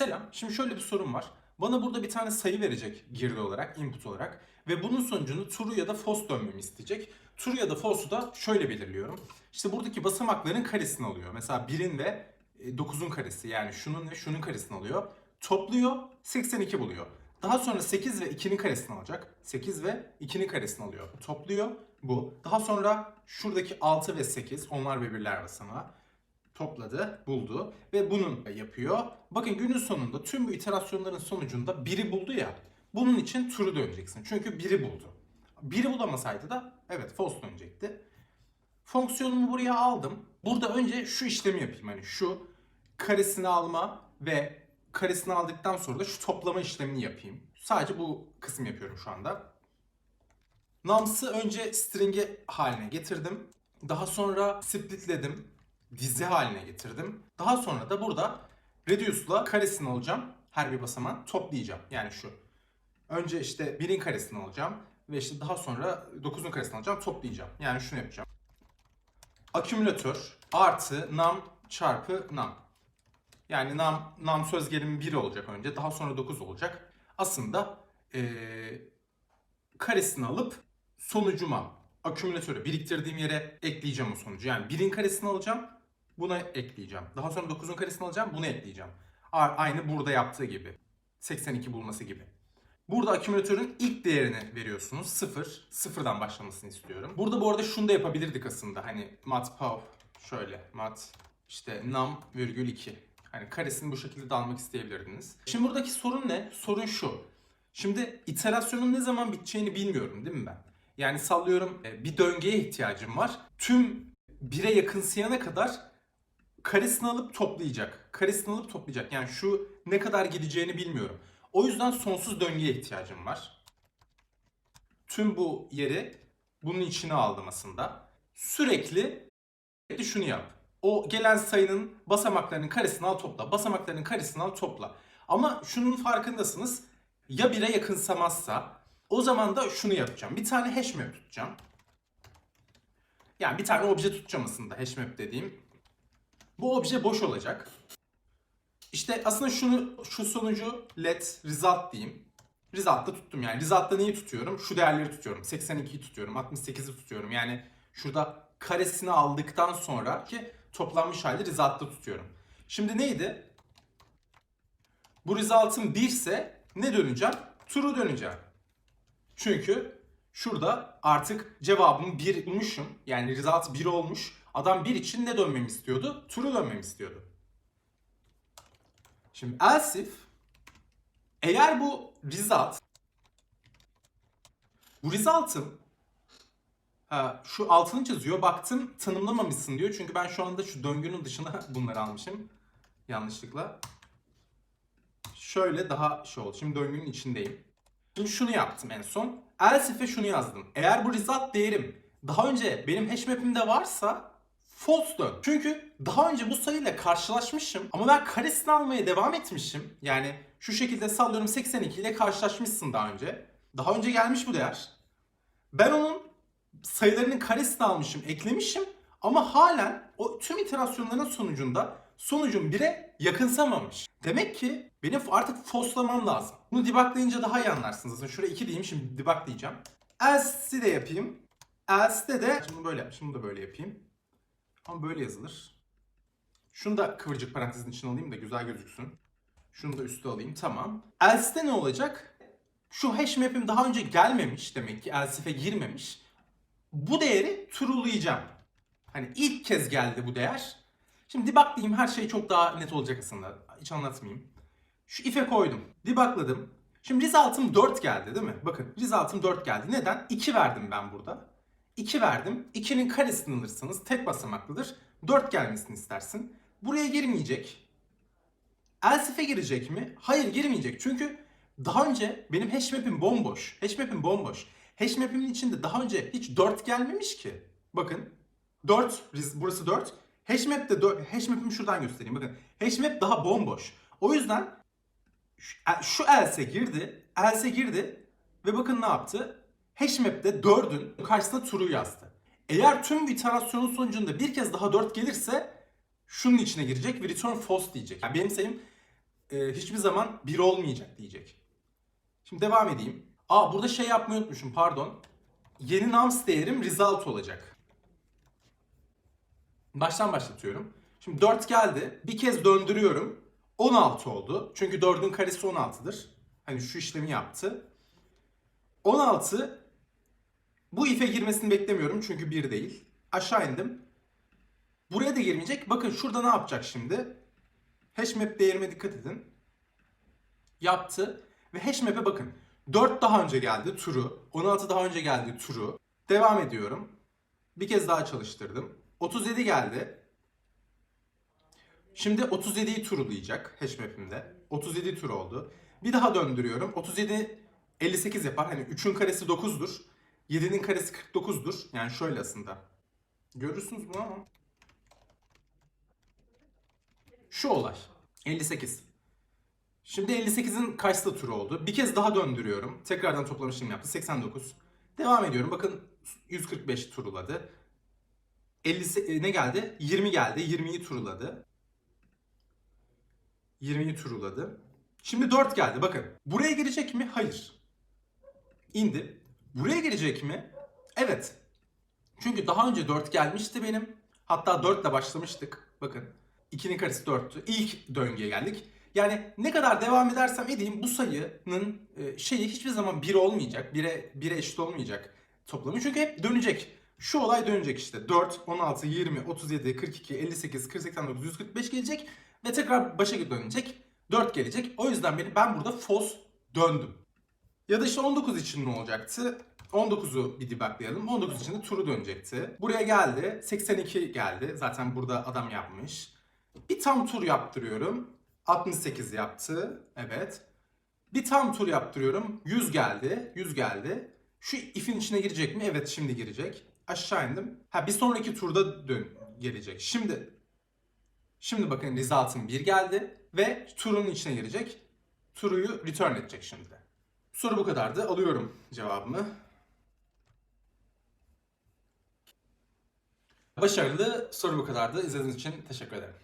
Selam. Şimdi şöyle bir sorun var. Bana burada bir tane sayı verecek girdi olarak, input olarak. Ve bunun sonucunu true ya da false dönmemi isteyecek. True ya da false'u da şöyle belirliyorum. İşte buradaki basamakların karesini alıyor. Mesela 1'in ve 9'un karesi yani şunun ve şunun karesini alıyor. Topluyor 82 buluyor. Daha sonra 8 ve 2'nin karesini alacak. 8 ve 2'nin karesini alıyor. Topluyor bu. Daha sonra şuradaki 6 ve 8 onlar ve birler basamağı topladı, buldu ve bunun yapıyor. Bakın günün sonunda tüm bu iterasyonların sonucunda biri buldu ya. Bunun için true döneceksin. Çünkü biri buldu. Biri bulamasaydı da evet false dönecekti. Fonksiyonumu buraya aldım. Burada önce şu işlemi yapayım. Hani şu karesini alma ve karesini aldıktan sonra da şu toplama işlemini yapayım. Sadece bu kısmı yapıyorum şu anda. Nums'ı önce string'e haline getirdim. Daha sonra splitledim. Dizi haline getirdim. Daha sonra da burada reduce'la karesini alacağım. Her bir basaman toplayacağım. Yani şu. Önce işte 1'in karesini alacağım. Ve işte daha sonra 9'un karesini alacağım. Toplayacağım. Yani şunu yapacağım. Akümülatör artı num çarpı num. Yani num, num söz gelimi 1 olacak önce. Daha sonra 9 olacak. Aslında eee karesini alıp sonucuma, akümülatörü biriktirdiğim yere ekleyeceğim o sonucu. Yani 1'in karesini alacağım, buna ekleyeceğim. Daha sonra 9'un karesini alacağım, bunu ekleyeceğim. Aynı burada yaptığı gibi. 82 bulması gibi. Burada akümülatörün ilk değerini veriyorsunuz. 0. Sıfırdan başlamasını istiyorum. Burada bu arada şunu da yapabilirdik aslında. Hani mat pow şöyle mat işte num virgül 2. Hani karesini bu şekilde de almak isteyebilirdiniz. Şimdi buradaki sorun ne? Sorun şu. Şimdi iterasyonun ne zaman biteceğini bilmiyorum değil mi ben? Yani sallıyorum e, bir döngüye ihtiyacım var. Tüm 1'e yakınsayana kadar karesini alıp toplayacak. Karesini alıp toplayacak. Yani şu ne kadar gideceğini bilmiyorum. O yüzden sonsuz döngüye ihtiyacım var. Tüm bu yeri bunun içine aldım aslında. Sürekli sürekli şunu yap. O gelen sayının basamaklarının karesini al topla. Basamaklarının karesini al topla. Ama şunun farkındasınız. Ya 1'e yakınsamazsa o zaman da şunu yapacağım. Bir tane hashmap tutacağım. Yani bir tane obje tutacağım aslında hashmap dediğim. Bu obje boş olacak. İşte aslında şunu şu sonucu let result diyeyim. Result'ta tuttum yani. Result'ta neyi tutuyorum? Şu değerleri tutuyorum. 82'yi tutuyorum. 68'i tutuyorum. Yani şurada karesini aldıktan sonra ki toplanmış hali result'ta tutuyorum. Şimdi neydi? Bu result'ın 1 ise ne döneceğim? True döneceğim. Çünkü şurada artık cevabımı 1 bulmuşum. Yani result 1 olmuş. Adam 1 için ne dönmemi istiyordu? True dönmemi istiyordu. Şimdi else if eğer bu result bu result'ım ha, şu altını çiziyor. Baktım tanımlamamışsın diyor. Çünkü ben şu anda şu döngünün dışına bunları almışım. Yanlışlıkla. Şöyle daha şey oldu. Şimdi döngünün içindeyim. Şimdi şunu yaptım en son. Else if'e şunu yazdım. Eğer bu result değerim daha önce benim hashmap'imde varsa false dön. Çünkü daha önce bu sayıyla karşılaşmışım ama ben karesini almaya devam etmişim. Yani şu şekilde sallıyorum 82 ile karşılaşmışsın daha önce. Daha önce gelmiş bu değer. Ben onun sayılarının karesini almışım, eklemişim ama halen o tüm iterasyonların sonucunda sonucum 1'e yakınsamamış. Demek ki benim artık false'lamam lazım. Bunu debuglayınca daha iyi anlarsınız. Aslında şuraya 2 diyeyim şimdi debuglayacağım. Else'i de yapayım. Else'de de şimdi böyle yap, şimdi de böyle yapayım. Ama böyle yazılır. Şunu da kıvırcık parantezin içine alayım da güzel gözüksün. Şunu da üste alayım. Tamam. Else'de ne olacak? Şu hash map'im daha önce gelmemiş demek ki else if'e girmemiş. Bu değeri true'layacağım. Hani ilk kez geldi bu değer. Şimdi debuglayayım her şey çok daha net olacak aslında. Hiç anlatmayayım. Şu if'e koydum. Debugladım. Şimdi result'ım 4 geldi değil mi? Bakın result'ım 4 geldi. Neden? 2 verdim ben burada. 2 verdim. 2'nin karesini alırsanız tek basamaklıdır. 4 gelmesini istersin. Buraya girmeyecek. Else if'e girecek mi? Hayır girmeyecek. Çünkü daha önce benim hashmap'im bomboş. Hashmap'im bomboş. Hashmap'imin içinde daha önce hiç 4 gelmemiş ki. Bakın 4, burası 4. Hashmap'te 4, hashmap'imi şuradan göstereyim. Bakın hashmap daha bomboş. O yüzden şu, şu else girdi. Else girdi ve bakın ne yaptı? Hashmap'te 4'ün karşısına true yazdı. Eğer tüm iterasyonun sonucunda bir kez daha 4 gelirse şunun içine girecek ve return false diyecek. Yani benim sayım e, hiçbir zaman 1 olmayacak diyecek. Şimdi devam edeyim. Aa burada şey yapmayı unutmuşum pardon. Yeni nums değerim result olacak. Baştan başlatıyorum. Şimdi 4 geldi. Bir kez döndürüyorum. 16 oldu. Çünkü 4'ün karesi 16'dır. Hani şu işlemi yaptı. 16 bu if'e girmesini beklemiyorum çünkü 1 değil. Aşağı indim. Buraya da girmeyecek. Bakın şurada ne yapacak şimdi? Hashmap değerime dikkat edin. Yaptı. Ve hashmap'e bakın. 4 daha önce geldi true. 16 daha önce geldi true. Devam ediyorum. Bir kez daha çalıştırdım. 37 geldi. Şimdi 37'yi true'layacak hashmap'imde. 37 true oldu. Bir daha döndürüyorum. 37 58 yapar. Hani 3'ün karesi 9'dur. 7'nin karesi 49'dur. Yani şöyle aslında. Görürsünüz bunu ama. Şu olay. 58. Şimdi 58'in kaçta turu oldu? Bir kez daha döndürüyorum. Tekrardan toplama işlemi yaptı. 89. Devam ediyorum. Bakın 145 turuladı. 50 e, ne geldi? 20 geldi. 20'yi turuladı. 20'yi turuladı. Şimdi 4 geldi. Bakın. Buraya girecek mi? Hayır. İndi. Buraya girecek mi? Evet. Çünkü daha önce 4 gelmişti benim. Hatta 4 ile başlamıştık. Bakın. 2'nin karesi 4'tü. İlk döngüye geldik. Yani ne kadar devam edersem edeyim bu sayının e, şeyi hiçbir zaman 1 olmayacak. 1'e 1'e eşit olmayacak toplamı. Çünkü hep dönecek. Şu olay dönecek işte. 4, 16, 20, 37, 42, 58, 40, 89, 145 gelecek. Ve tekrar başa dönecek. 4 gelecek. O yüzden beni, ben burada false döndüm. Ya da işte 19 için ne olacaktı? 19'u bir debuglayalım. 19 için de turu dönecekti. Buraya geldi. 82 geldi. Zaten burada adam yapmış. Bir tam tur yaptırıyorum. 68 yaptı. Evet. Bir tam tur yaptırıyorum. 100 geldi. 100 geldi. Şu if'in içine girecek mi? Evet şimdi girecek. Aşağı indim. Ha bir sonraki turda dön gelecek. Şimdi şimdi bakın result'ın 1 geldi ve turun içine girecek. Turuyu return edecek şimdi. Soru bu kadardı. Alıyorum cevabımı. Başarılı soru bu kadardı. İzlediğiniz için teşekkür ederim.